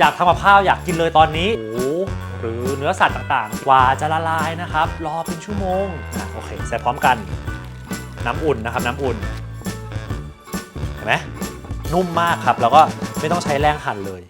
อยากทำกับข้าวอยากกินเลยตอนนี้หมูหรือเนื้อสัตว์ต่างๆ กว่าจะละลายนะครับ รอเป็นชั่วโมงอะโอเคใส่พร้อมกัน น้ำอุ่นนะครับ น้ำอุ่นเห็นไหมนุ่มมากครับ แล้วก็ไม่ต้องใช้แรงหั่นเลย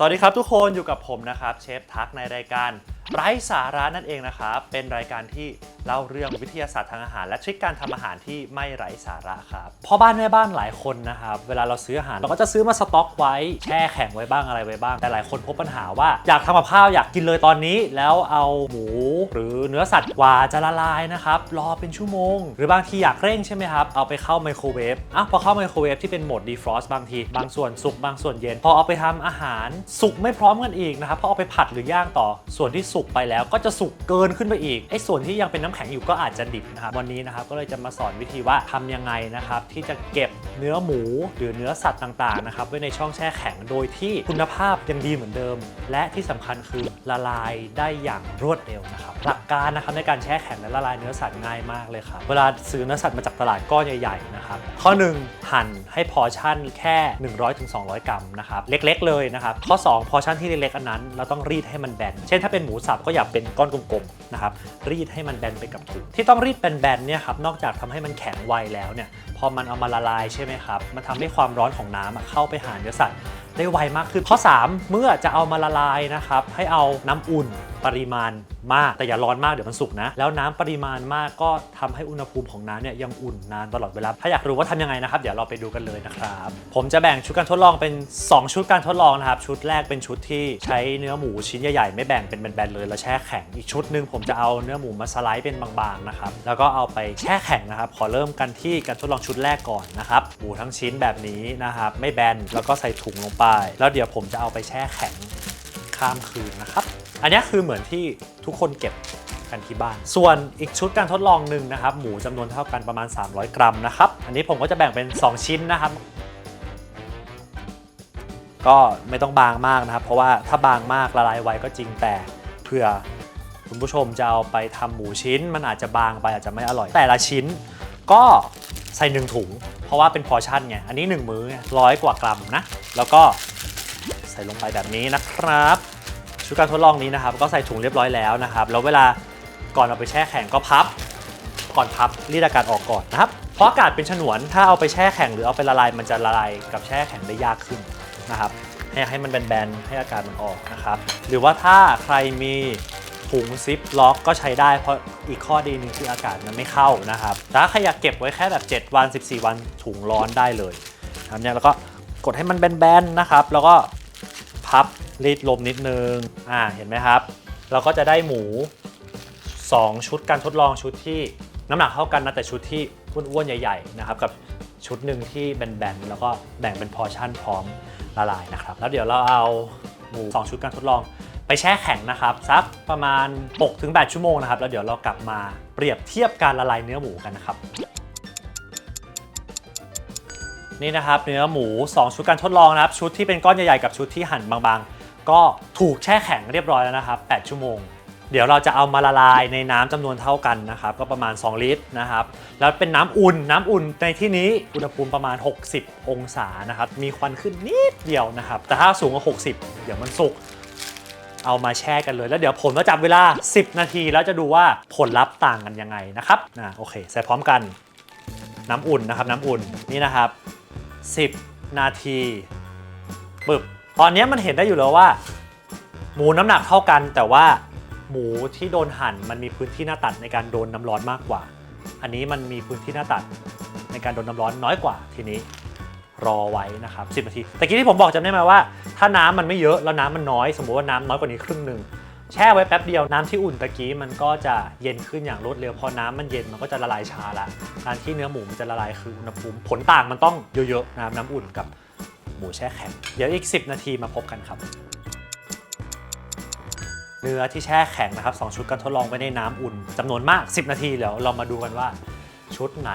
สวัสดีครับทุกคนอยู่กับผมนะครับเชฟทักในรายการ ไร้สาระนั่นเองนะครับ เป็นรายการที่เล่าเรื่องวิทยาศาสตร์ทางอาหาร และทริคการทำอาหารที่ไม่ไร้สาระครับพ่อบ้านแม่บ้านหลายคนนะครับ เวลาเราซื้ออาหาร เราก็จะซื้อมาสต็อกไว้ แช่แข็งไว้บ้างอะไรไว้บ้าง แต่หลายคนพบปัญหาว่าอยากทำกับข้าวอยากกินเลยตอนนี้ แล้วเอาหมูหรือเนื้อสัตว์กว่าจะละลายนะครับ รอเป็นชั่วโมง หรือบางทีอยากเร่งใช่ไหมครับ เอาไปเข้าไมโครเวฟอะพอเข้าไมโครเวฟที่เป็นโหมดดีฟรอสต์บางที บางส่วนสุกบางส่วนเย็น พอเอาไปทำอาหารสุกไม่พร้อมกันอีกนะครับพอเอาไปผัดหรือย่างต่อส่วนที่สุกไปแล้วก็จะสุกเกินขึ้นไปอีกไอ้ส่วนที่ยังเป็นน้ำแข็งอยู่ก็อาจจะดิบนะครับวันนี้นะครับก็เลยจะมาสอนวิธีว่าทำยังไงนะครับที่จะเก็บเนื้อหมูหรือเนื้อสัตว์ต่างๆนะครับไว้ในช่องแช่แข็งโดยที่คุณภาพยังดีเหมือนเดิม และที่สำคัญคือละลายได้อย่างรวดเร็วนะครับหลักการนะครับในการแช่แข็งและละลายเนื้อสัตว์ง่ายมากเลยครับเวลาซื้อเนื้อสัตว์มาจากตลาดก้อนใหญ่ๆนะครับข้อหนึ่งหั่นให้พอชั่นแค่ 100-200 กรัมนะครับเล็ก ๆ เลยนะครับข้อ 2 พอชั่นที่เล็กๆอันนั้น เราต้องรีดให้มันแบนเช่นถ้าเป็นหมูสับก็อย่าเป็นก้อนกลมๆนะครับรีดให้มันแบนไปกับถุงที่ต้องรีดแบนๆเนี่ยครับนอกจากทำให้มันแข็งไวแล้วเนี่ยพอมันเอามาละลายใช่ไหมครับมันทำให้ความร้อนของน้ำเข้าไปหาเนื้อสัตว์ ได้ไวมากขึ้นข้อ 3 เมื่อจะเอามาละลายนะครับ ให้เอาน้ำอุ่นปริมาณมากแต่อย่าร้อนมากเดี๋ยวมันสุกนะ แล้วน้ำปริมาณมากก็ทำให้อุณหภูมิของน้ำเนี่ยยังอุ่นนานตลอดเวลา ถ้าอยากรู้ว่าทำยังไงนะครับ เดี๋ยวเราไปดูกันเลยนะครับ ผมจะแบ่งชุดการทดลองเป็น 2 ชุดการทดลองนะครับ ชุดแรกเป็นชุดที่ใช้เนื้อหมูชิ้นใหญ่ๆ ไม่แบ่งเป็นแบนๆเลยแล้วแช่แข็งอีกชุดหนึ่งผมจะเอาเนื้อหมูมาสไลด์เป็นบางๆนะครับแล้วก็เอาไปแช่แข็งนะครับขอเริ่มกันที่การทดลองชุดแรกก่อนนะครับหมูทั้งชิ้นแบบนี้นะครับไม่แบนแล้วก็ใส่ถุงลงไปแล้วเดี๋ยวผมจะเอาไปแช่แข็งข้ามคืนนะครับ อันนี้คือเหมือนที่ทุกคนเก็บกันที่บ้าน ส่วนอีกชุดการทดลองหนึ่งนะครับ หมูจำนวนเท่ากันประมาณ 300 กรัมนะครับ อันนี้ผมก็จะแบ่งเป็น 2 ชิ้นนะครับ ก็ไม่ต้องบางมากนะครับ เพราะว่าถ้าบางมากละลายไวก็จริงแต่เผื่อคุณผู้ชมจะเอาไปทำหมูชิ้น มันอาจจะบางไปอาจจะไม่อร่อย แต่ละชิ้นก็ ใส่หนึ่งถุง เพราะว่าเป็นพอชั่นไง อันนี้ 1 มื้อร้อยกว่ากรัมนะ แล้วก็ใส่ลงไปแบบนี้นะครับ ชุดการทดลองนี้นะครับ ก็ใส่ถุงเรียบร้อยแล้วนะครับ แล้วเวลาก่อนเอาไปแช่แข็งก็พับ ก่อนพับรีดอากาศออกก่อนนะครับ เพราะอากาศเป็นฉนวน ถ้าเอาไปแช่แข็งหรือเอาไปละลายมันจะละลายกับแช่แข็งได้ยากขึ้นนะครับ ให้ให้มันแบนๆให้อากาศมันออกนะครับ หรือว่าถ้าใครมี ถุงซิปล็อกก็ใช้ได้เพราะอีกข้อดีหนึงคืออากาศมันไม่เข้านะครับแต่ถ้าใครอยากเก็บไว้แค่แบบ 7 วัน 14 วันถุงร้อนได้เลยนะครับเนี่ยแล้วก็กดให้มันแบนๆนะครับ แล้วก็พับรีดลมนิดนึงอ่าเห็นไหมครับ เราก็จะได้หมู 2 ชุดการทดลองชุดที่น้ำหนักเท่ากันนะแต่ชุดที่อ้วนๆใหญ่ๆนะครับกับชุดหนึ่งที่แบนๆแล้วก็แบ่งเป็นพอร์ชั่นพร้อมละลายนะครับ แล้วเดี๋ยวเราเอาหมู2ชุดการทดลอง ไปแช่แข็งนะครับสักประมาณ 6-8 ชั่วโมงนะครับแล้วเดี๋ยวเรากลับมาเปรียบเทียบการละลายเนื้อหมูกันนะครับนี่นะครับเนื้อหมู 2 ชุดการทดลองนะครับ ชุดที่เป็นก้อนใหญ่ๆกับชุดที่หั่นบางๆ ก็ถูกแช่แข็งเรียบร้อยแล้วนะครับ 8 ชั่วโมง เดี๋ยวเราจะเอามาละลายในน้ำจำนวนเท่ากันนะครับ ก็ประมาณ 2 ลิตรนะครับ แล้วเป็นน้ำอุ่นน้ำอุ่นในที่นี้อุณหภูมิประมาณ 60 องศานะครับ มีควันขึ้นนิดเดียวนะครับ แต่ถ้าสูงกว่า 60 เดี๋ยวมันสุก เอามาแช่กันเลย แล้วเดี๋ยวผมจะจับเวลา 10 นาที แล้วจะดูว่าผลลัพธ์ต่างกันยังไงนะครับนะโอเค ใส่พร้อมกัน น้ำอุ่นนะครับ น้ำอุ่นนี่นะครับ 10 นาทีปึบตอนนี้มันเห็นได้อยู่แล้วว่า หมูน้ำหนักเท่ากัน แต่ว่าหมูที่โดนหั่นมันมีพื้นที่หน้าตัดในการโดนน้ำร้อนมากกว่า อันนี้มันมีพื้นที่หน้าตัดในการโดนน้ำร้อนน้อยกว่าทีนี้ รอไว้นะครับ 10 นาที แต่กี้ที่ผมบอกจำได้ไหมว่า ถ้าน้ำมันไม่เยอะแล้วน้ำมันน้อย สมมติว่าน้ำน้อยกว่านี้ครึ่งหนึ่งแช่ไว้แป๊บเดียวน้ำที่อุ่นตะกี้มันก็จะเย็นขึ้นอย่างรวดเร็วพอน้ำมันเย็นมันก็จะละลายช้าละการที่เนื้อหมูมันจะละลายคืออุณหภูมิผลต่างมันต้องเยอะๆน้ำน้ำอุ่นกับหมูแช่แข็งเดี๋ยวอีก 10 นาทีมาพบกันครับเนื้อที่แช่แข็งนะครับ2ชุดการทดลองไว้ในน้ำอุ่นจำนวนมาก 10 นาทีเดี๋ยวเรามาดูกันว่า ชุดไหน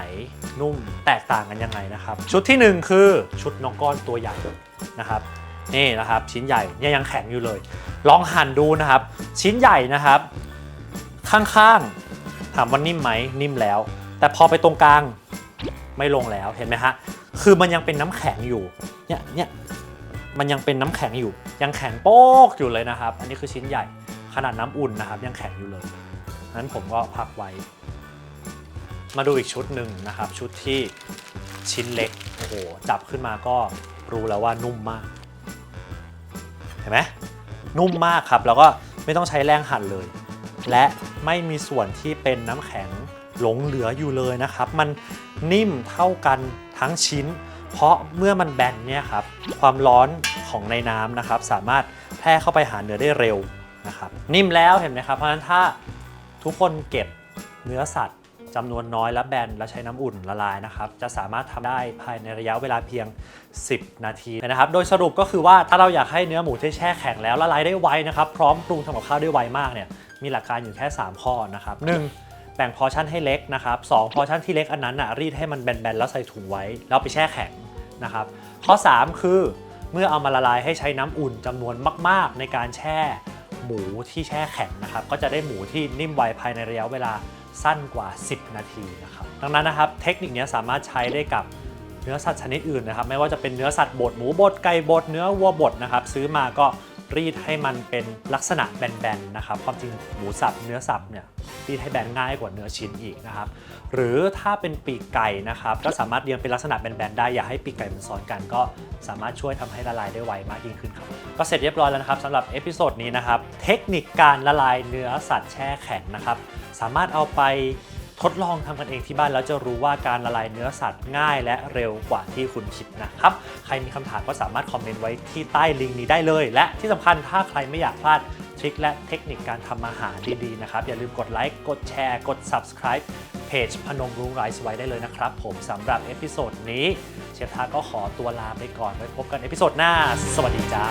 นุ่มแตกต่างกันยังไงนะครับ ชุดที่ 1 คือชุดน้องก้อนตัวใหญ่นะครับนี่นะครับชิ้นใหญ่เนี่ยยังแข็งอยู่เลย ลองหั่นดูนะครับ ชิ้นใหญ่นะครับ ข้างๆถามว่านิ่มไหมนิ่มแล้ว แต่พอไปตรงกลางไม่ลงแล้วเห็นไหมฮะคือมันยังเป็นน้ำแข็งอยู่เนี่ยเนี่ยมันยังเป็นน้ำแข็งอยู่ ยังแข็งโป๊กอยู่เลยนะครับ อันนี้คือชิ้นใหญ่ขนาดน้ำอุ่นนะครับ ยังแข็งอยู่เลยนั้นผมก็พักไว้ มาดูอีกชุดหนึ่งนะครับ ชุดที่ชิ้นเล็กโอ้โหจับขึ้นมาก็รู้แล้วว่านุ่มมาก เห็นไหมนุ่มมากครับ แล้วก็ไม่ต้องใช้แรงหั่นเลย และไม่มีส่วนที่เป็นน้ำแข็งหลงเหลืออยู่เลยนะครับ มันนิ่มเท่ากันทั้งชิ้น เพราะเมื่อมันแบนเนี่ยครับความร้อนของในน้ำนะครับ สามารถแพร่เข้าไปหาเนื้อได้เร็วนะครับ นิ่มแล้วเห็นไหมครับ เพราะฉะนั้นถ้าทุกคนเก็บเนื้อสัตว์ จำนวนน้อยและแบนและใช้น้ำอุ่นละลายนะครับ จะสามารถทำได้ภายในระยะเวลาเพียง 10 นาทีนะครับ โดยสรุปก็คือว่าถ้าเราอยากให้เนื้อหมูที่แช่แข็งแล้วละลายได้ไวนะครับ พร้อมปรุงทำกับข้าวได้ไวมากเนี่ย มีหลักการอยู่แค่ 3 ข้อนะครับ 1. แบ่งพอร์ชั่นให้เล็กนะครับ 2. พอร์ชั่นที่เล็กอันนั้นอะรีดให้มันแบนๆแล้วใส่ถุงไว้แล้วไปแช่แข็งนะครับ ข้อ 3 คือเมื่อเอามาละลายให้ใช้น้ำอุ่นจำนวนมาก ๆ ในการแช่หมูที่แช่แข็งนะครับ ก็จะได้หมูที่นิ่มไวภายในระยะเวลา สั้นกว่า 10 นาทีนะครับ ดังนั้นนะครับเทคนิคนี้สามารถใช้ได้กับเนื้อสัตว์ชนิดอื่นนะครับ ไม่ว่าจะเป็นเนื้อสัตว์บดหมูบดไก่บดเนื้อวัวบดนะครับ ซื้อมาก็ รีดให้มันเป็นลักษณะแบนๆนะครับความจริงหมูสับเนื้อสับเนี่ยรีดให้แบนง่ายกว่าเนื้อชิ้นอีกนะครับหรือถ้าเป็นปีกไก่นะครับก็สามารถเรียงเป็นลักษณะแบนๆได้อย่าให้ปีกไก่มันซ้อนกัน ก็สามารถช่วยทำให้ละลายได้ไวมากยิ่งขึ้นครับก็เสร็จเรียบร้อยแล้วนะครับสำหรับเอพิโซดนี้นะครับเทคนิคการละลายเนื้อสัตว์แช่แข็งนะครับสามารถเอาไป ทดลองทำกันเองที่บ้านแล้วจะรู้ว่าการละลายเนื้อสัตว์ง่ายและเร็วกว่าที่คุณคิดนะครับ ใครมีคำถามก็สามารถคอมเมนต์ไว้ที่ใต้ลิงก์นี้ได้เลย และที่สำคัญถ้าใครไม่อยากพลาดทริคและเทคนิคการทำอาหารดีๆนะครับ อย่าลืมกดไลค์กดแชร์กด subscribe เพจพนมรุ้งไรซ์ไว้ได้เลยนะครับ ผมสำหรับเอพิโซดนี้เชฟทาก็ขอตัวลาไปก่อนไว้พบกันเอพิโซดหน้า สวัสดีจ้า